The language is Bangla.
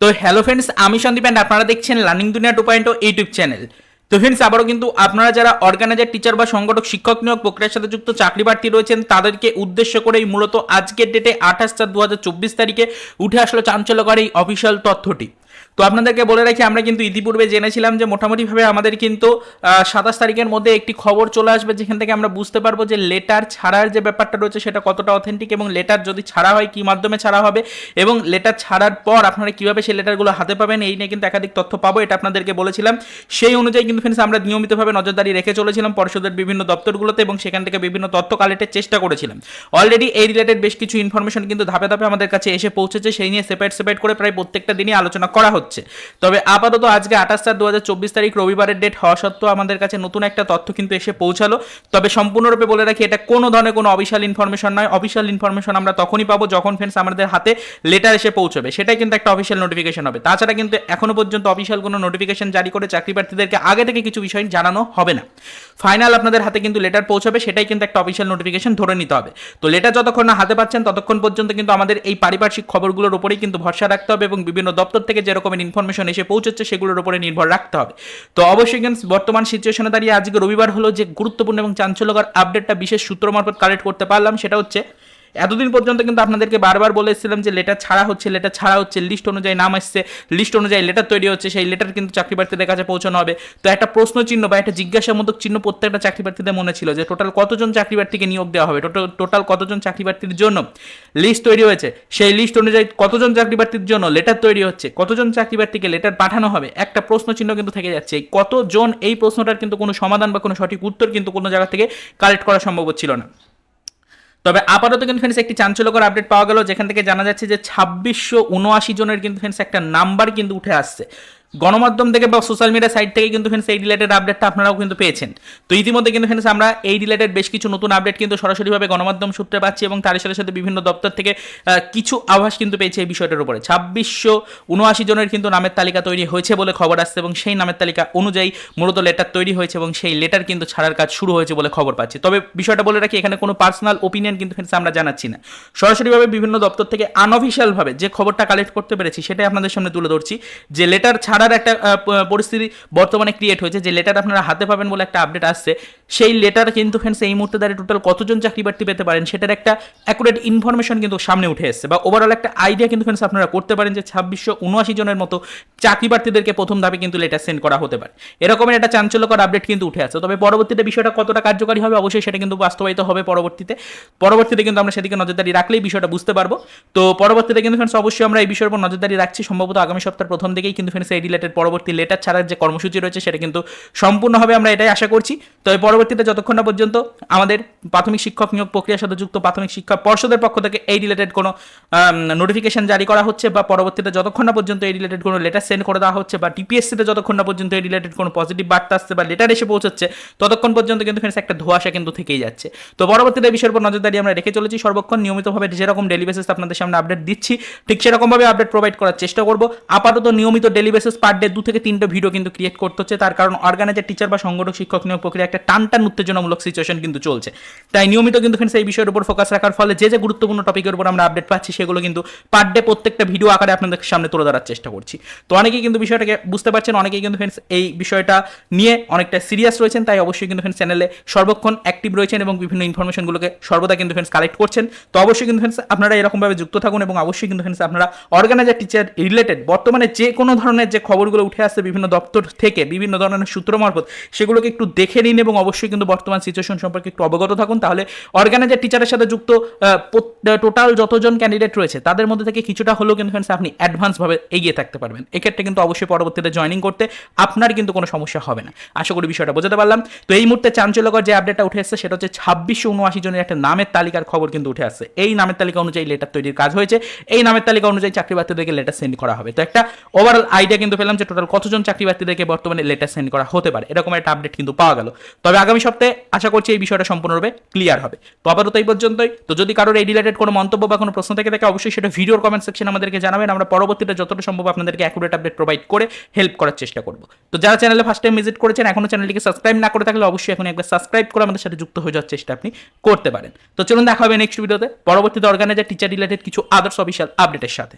তো হ্যালো ফ্রেন্ডস আমি সন্দীপ অ্যান্ড আপনারা দেখছেন learning Duniya two point YouTube channel তো ফ্রেন্ডস আবারও কিন্তু আপনারা যারা অর্গানাইজার টিচার বা সংগঠক, শিক্ষক নিয়োগ প্রক্রিয়ার সাথে যুক্ত, চাকরি প্রার্থী রয়েছেন, তাদেরকে উদ্দেশ্য করেই মূলত আজকের ডেটে আঠাশ চার দু তারিখে উঠে আসলো চাঞ্চল্যকর এই অফিসিয়াল তথ্যটি। তো আপনাদেরকে বলে রাখি, আমরা কিন্তু ইতিপূর্বে জেনেছিলাম যে মোটামুটিভাবে আমাদের কিন্তু সাতাশ তারিখের মধ্যে একটি খবর চলে আসবে যেখান থেকে আমরা বুঝতে পারব যে লেটার ছাড়ার যে ব্যাপারটা রয়েছে সেটা কতটা অথেন্টিক এবং লেটার যদি ছাড়া হয় কী মাধ্যমে ছাড়া হবে এবং লেটার ছাড়ার পর আপনারা কীভাবে সেই লেটারগুলো হাতে পাবেন, এই নিয়ে কিন্তু একাধিক তথ্য পাবো, এটা আপনাদেরকে বলেছিলাম। সেই অনুযায়ী কিন্তু ফ্রেন্ডস আমরা নিয়মিতভাবে নজরদারি রেখে চলেছিলাম পর্ষদের বিভিন্ন দপ্তরগুলোতে এবং সেখান থেকে বিভিন্ন তথ্য কালেক্টের চেষ্টা করেছিলাম। অলরেডি এই রিলেটেড বেশ কিছু ইনফরমেশন কিন্তু ধাপে ধাপে আমাদের কাছে এসে পৌঁছেছে, সেই নিয়ে সেপারেট সেপারেট করে প্রায় প্রত্যেকটা দিনই আলোচনা করা তবে আপাতত আজকে আঠাশ চার দু তারিখ রবিবারের ডেট হওয়া সত্ত্বেও আমাদের কাছে নতুন একটা তথ্য কিন্তু এসে পৌঁছালো। তবে সম্পূর্ণরূপে বলে রাখি, এটা কোনো ধরনের কোনো অফিসিয়াল ইনফরমেশন নয়। অফিসিয়াল ইনফরমেশন আমরা তখনই পাবো যখন ফ্রেন্ডস আমাদের হাতে লেটার এসে পৌঁছবে। সেটাই কিন্তু একটা অফিসিয়াল নোটিফিকেশন হবে। তাছাড়া কিন্তু এখনও পর্যন্ত অফিসিয়াল কোনো নোটিফিকেশন জারি করে চাকরি প্রার্থীদেরকে আগে থেকে কিছু বিষয় জানানো হবে না। ফাইনাল আপনাদের হাতে কিন্তু লেটার পৌঁছাবে, সেটাই কিন্তু একটা অফিসিয়াল নোটিফিকেশন ধরে নিতে হবে। তো লেটার যতক্ষণ না হাতে পাচ্ছেন, ততক্ষণ পর্যন্ত কিন্তু আমাদের এই পারিপার্শ্বিক খবরগুলোর উপরেই কিন্তু ভরসা রাখতে হবে এবং বিভিন্ন দপ্তর থেকে যে রকমের ইনফরমেশন এসে পৌঁছচ্ছে, সেগুলোর উপরে নির্ভর রাখতে হবে। তো অবশ্যই কিন্তু বর্তমান সিচুয়েশনে দাঁড়িয়ে আজকে রবিবার হলো যে গুরুত্বপূর্ণ এবং চাঞ্চল্যকর আপডেটটা বিশেষ সূত্র মারফত কালেক্ট করতে পারলাম, সেটা হচ্ছে এতদিন পর্যন্ত কিন্তু আপনাদেরকে বারবার বলে এসেছিলাম যে লেটার ছাড়া হচ্ছে লেটার ছাড়া হচ্ছে লিস্ট অনুযায়ী নাম আসছে লিস্ট অনুযায়ী লেটার তৈরি হচ্ছে, সেই লেটার কিন্তু চাকরি প্রার্থীদের কাছে পৌঁছানো হবে। তো একটা প্রশ্ন চিহ্ন বা একটা জিজ্ঞাসামূলক চিহ্ন প্রত্যেকটা চাকরি প্রার্থীদের মনে ছিল যে টোটাল কতজন চাকরি প্রার্থীকে নিয়োগ দেওয়া হবে? টোটাল টোটাল কতজন চাকরি প্রার্থীর জন্য লিস্ট তৈরি হয়েছে? সেই লিস্ট অনুযায়ী কতজন চাকরি প্রার্থীর জন্য লেটার তৈরি হচ্ছে? কতজন চাকরি প্রার্থীকে লেটার পাঠানো হবে? একটা প্রশ্ন চিহ্ন কিন্তু থেকে যাচ্ছে। কতজন, এই প্রশ্নটার কিন্তু কোনো সমাধান বা কোনো সঠিক উত্তর কিন্তু কোনো জায়গা থেকে কালেক্ট করা সম্ভব হচ্ছিল না। তবে আপাতত কিন্তু ফ্রেন্ডস একটি চাঞ্চল্যকর আপডেট পাওয়া গেল, যেখান থেকে জানা যাচ্ছে যে ছাব্বিশশো উনআশি জনের কিন্তু ফ্রেন্ডস একটা নাম্বার কিন্তু উঠে আসছে। গণমাধ্যম থেকে বা সোশ্যাল মিডিয়া সাইট থেকে কিন্তু ফ্রেন্ডস এই রিলেটেড আপডেটটা আপনারাও কিন্তু পেয়েছেন। তো ইতিমধ্যে কিন্তু ফ্রেন্ডস আমরা এই রিলেটেড বেশ কিছু নতুন আপডেট কিন্তু সরাসরিভাবে গণমাধ্যম সূত্রে পাচ্ছি এবং তার সাথে সাথে বিভিন্ন দপ্তর থেকে কিছু আভাস কিন্তু পেয়েছে এই বিষয়টার উপরে। ছাব্বিশশো উনআশি জনের কিন্তু নামের তালিকা তৈরি হয়েছে বলে খবর আসছে এবং সেই নামের তালিকা অনুযায়ী মূলত লেটার তৈরি হয়েছে এবং সেই লেটার কিন্তু ছাড়ার কাজ শুরু হয়েছে বলে খবর পাচ্ছি। তবে বিষয়টা বলে রাখি, এখানে কোনো পার্সোনাল ওপিনিয়ন কিন্তু ফ্রেন্ডস আমরা জানাচ্ছি না। সরাসরিভাবে বিভিন্ন দপ্তর থেকে আনঅফিসিয়ালভাবে যে খবরটা কালেক্ট করতে পেরেছি, সেটাই আপনাদের সামনে তুলে ধরছি। যে লেটার ছাড়ার একটা পরিস্থিতি বর্তমানে ক্রিয়েট হয়েছে, যে লেটার আপনারা হাতে পাবেন বলে একটা আপডেট আসছে। সেই লেটার কিন্তু ফ্রেন্ডস এই মুহূর্তে দাঁড়িয়ে টোটাল কতজন চাকরি প্রার্থী পেতে পারেন সেটার একটা অ্যাকুরেট ইনফরমেশন কিন্তু সামনে উঠে এসছে। বা ওভারঅল একটা আইডিয়া কিন্তু ফ্রেন্ডস আপনারা করতে পারেন যে ছাব্বিশশো উনআশি জনের মতো চাকরি প্রার্থীদেরকে প্রথম ধাপে কিন্তু লেটার সেন্ড করা হতে পারে। এরকমের একটা চাঞ্চল্যকর আপডেট কিন্তু উঠে আসছে তবে পরবর্তীতে বিষয়টা কতটা কার্যকারী হবে অবশ্যই সেটা কিন্তু বাস্তবায়িত হবে পরবর্তীতে। পরবর্তীতে কিন্তু আমরা সেদিকে নজরদারি রাখলেই বিষয়টা বুঝতে পারব। তো পরবর্তীতে কিন্তু ফ্রেন্ডস অবশ্যই আমরা এই বিষয়ের উপর নজরদারি রাখছি। সম্ভবত আগামী সপ্তাহের প্রথম দিকেই কিন্তু ফ্রেন্ডস এই রিলেটেড পরবর্তী লেটার ছাড়ার যে কর্মসূচি রয়েছে সেটা কিন্তু সম্পূর্ণভাবে আমরা এটাই আশা করছি। তবে পরবর্তীতে যতক্ষণ না পর্যন্ত আমাদের প্রাথমিক শিক্ষক নিয়োগ প্রক্রিয়ার সাথে যুক্ত প্রাথমিক শিক্ষা পর্ষদের পক্ষ থেকে এই রিলেটেড কোনো নোটিফিকেশন জারি করা হচ্ছে বা পরবর্তীতে যতক্ষণ না পর্যন্ত এই রিলেটেড কোনো লেটার সেন্ড করে দেওয়া হচ্ছে বা ডিপিএসসিতে যতক্ষণ না পর্যন্ত এই রিলেটেড কোনো পজিটিভ বার্তা আসছে বা লেটার এসে পৌঁছচ্ছে, ততক্ষণ পর্যন্ত কিন্তু ফ্রেন্ডস একটা ধোয়াশা কিন্তু থেকেই যাচ্ছে। তো পরবর্তীতে বিষয়ের উপর নজরদারি আমরা রেখে চলেছি। সর্বক্ষণ নিয়মিতভাবে যেরকম ডেলি বেসিস আপনাদের সামনে আপডেট দিচ্ছি, ঠিক সেরকমভাবে আপডেট প্রোভাইড করার চেষ্টা করব। আপাতত নিয়মিত ডেলি বেসিস পার ডে দু থেকে তিনটে ভিডিও কিন্তু ক্রিয়েট করতে হচ্ছে। তার কারণ অর্গানাইজার টিচার বা সংগঠক শিক্ষক নিয়োগ প্রক্রিয়া একটা টান টান উত্তেজনামূলক সিচুয়েশন কিন্তু চলছে। তাই নিয়মিত কিন্তু ফ্রেন্ডস এই বিষয়ের উপর ফোকাস রাখার ফলে যে যে গুরুত্বপূর্ণ টপিকের উপর আমরা আপডেট পাচ্ছি, সেগুলো কিন্তু পার ডে প্রত্যেকটা ভিডিও আকারে আপনাদের সামনে তুলে ধরার চেষ্টা করছি। তো অনেকেই কিন্তু বিষয়টাকে বুঝতে পারছেন, অনেকেই কিন্তু ফ্রেন্ডস এই বিষয়টা নিয়ে অনেকটা সিরিয়াস রয়েছেন, তাই অবশ্যই কিন্তু ফ্রেন্ডস চ্যানেলে সর্বক্ষণ অ্যাক্টিভ রয়েছেন এবং বিভিন্ন ইনফরমেশনগুলোকে সর্বদা কিন্তু ফ্রেন্ডস কালেক্ট করছেন। তো অবশ্যই কিন্তু ফ্রেন্ডস আপনারা এরকমভাবে যুক্ত থাকুন এবং অবশ্যই কিন্তু ফ্রেন্ডস আপনারা অর্গানাইজার টিচার রিলেটেড বর্তমানে যে কোনো ধরনের যে খবরগুলো উঠে আসছে বিভিন্ন দপ্তর থেকে, বিভিন্ন ধরনের সূত্র মারফত, সেগুলোকে একটু দেখে নিন এবং অবশ্যই কিন্তু বর্তমান সিচুয়েশন সম্পর্কে একটু অবগত থাকুন। তাহলে অর্গানাইজার টিচারের সাথে যুক্ত টোটাল যতজন ক্যান্ডিডেট রয়েছে, তাদের মধ্যে থেকে কিছুটা হলেও কিন্তু ফ্রেন্ডস আপনি অ্যাডভান্সভাবে এগিয়ে থাকতে পারবেন। এক্ষেত্রে কিন্তু অবশ্যই পরবর্তীতে জয়নিং করতে আপনার কিন্তু কোনো সমস্যা হবে না। আশা করি বিষয়টা বোঝাতে পারলাম। তো এই মুহূর্তে চাঞ্চল্যকর যে আপডেটটা উঠে আসছে সেটা হচ্ছে ছাব্বিশশো উনআশি জনের একটা নামের তালিকার খবর কিন্তু উঠে আসছে। এই নামের তালিকা অনুযায়ী লেটার তৈরির কাজ হয়েছে। এই নামের তালিকা অনুযায়ী চাকরি প্রার্থীদেরকে লেটার সেন্ড করা হবে। তো একটা ওভারঅল আইডিয়া কিন্তু পেলাম যে টোটাল কতজন চাকরি প্রার্থীদেরকে বর্তমানে লেটার সেন্ড করা হতে পারে। এরকম একটা আপডেট কিন্তু পাওয়া গেল। তবে আগামী সপ্তাহে আশা করছি এই বিষয়টা সম্পূর্ণরূপে ক্লিয়ার হবে। তো আপাতত এই পর্যন্তই। তো যদি কারোর এই রিলেটেড কোনো মন্তব্য বা কোনো প্রশ্ন থেকে থাকে, অবশ্যই সেটা ভিডিওর কমেন্ট সেকশন আমাদেরকে জানাবেন। আমরা পরবর্তীতে যতটা সম্ভব আপনাদেরকে অ্যাকুরেট আপডেট প্রোভাইড করে হেল্প করার চেষ্টা করব। তো যারা চ্যানেলে ফার্স্ট টাইম ভিজিট করেছেন, এখনও চ্যানেলটিকে সাবস্ক্রাইব না করে থাকলে অবশ্যই এখন একবার সাবস্ক্রাইব করে আমাদের সাথে যুক্ত হয়ে যাওয়ার চেষ্টা আপনি করতে পারেন। তো চলুন দেখা হবে নেক্সট ভিডিওতে পরবর্তীতে অর্গানাইজার টিচার রিলেটেড কিছু আদার্স অফিসিয়াল আপডেটের সাথে।